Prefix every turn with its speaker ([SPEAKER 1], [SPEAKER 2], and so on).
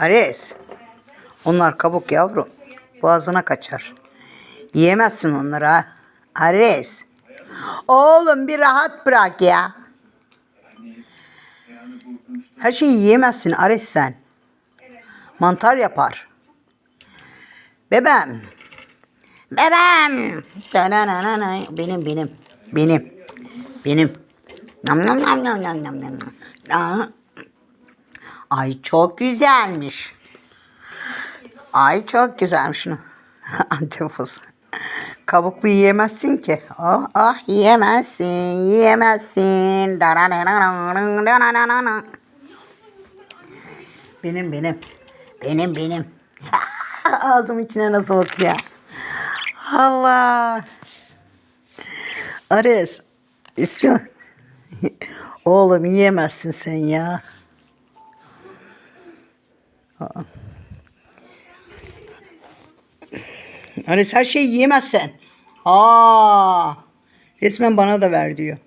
[SPEAKER 1] Ares. Onlar kabuk yavrum. Boğazına kaçar. Yiyemezsin onları ha. Ares. Oğlum bir rahat bırak ya. Her şeyi yiyemezsin Ares sen. Mantar yapar. Bebem. Bebem. Benim benim. Benim. Benim. Nam nam nam nam nam nam nam. Ay çok güzelmiş. Ay çok güzelmiş şunu. Antepos. Kabuklu yiyemezsin ki. Oh, ah yiyemezsin, yiyemezsin. Benim benim. Benim benim. Ağzım içine nasıl bakıyor. Allah. Ares. istiyor. Oğlum yiyemezsin sen ya. Aa. Ares her şeyi yiyemezsen. Aa. Resmen bana da ver diyor.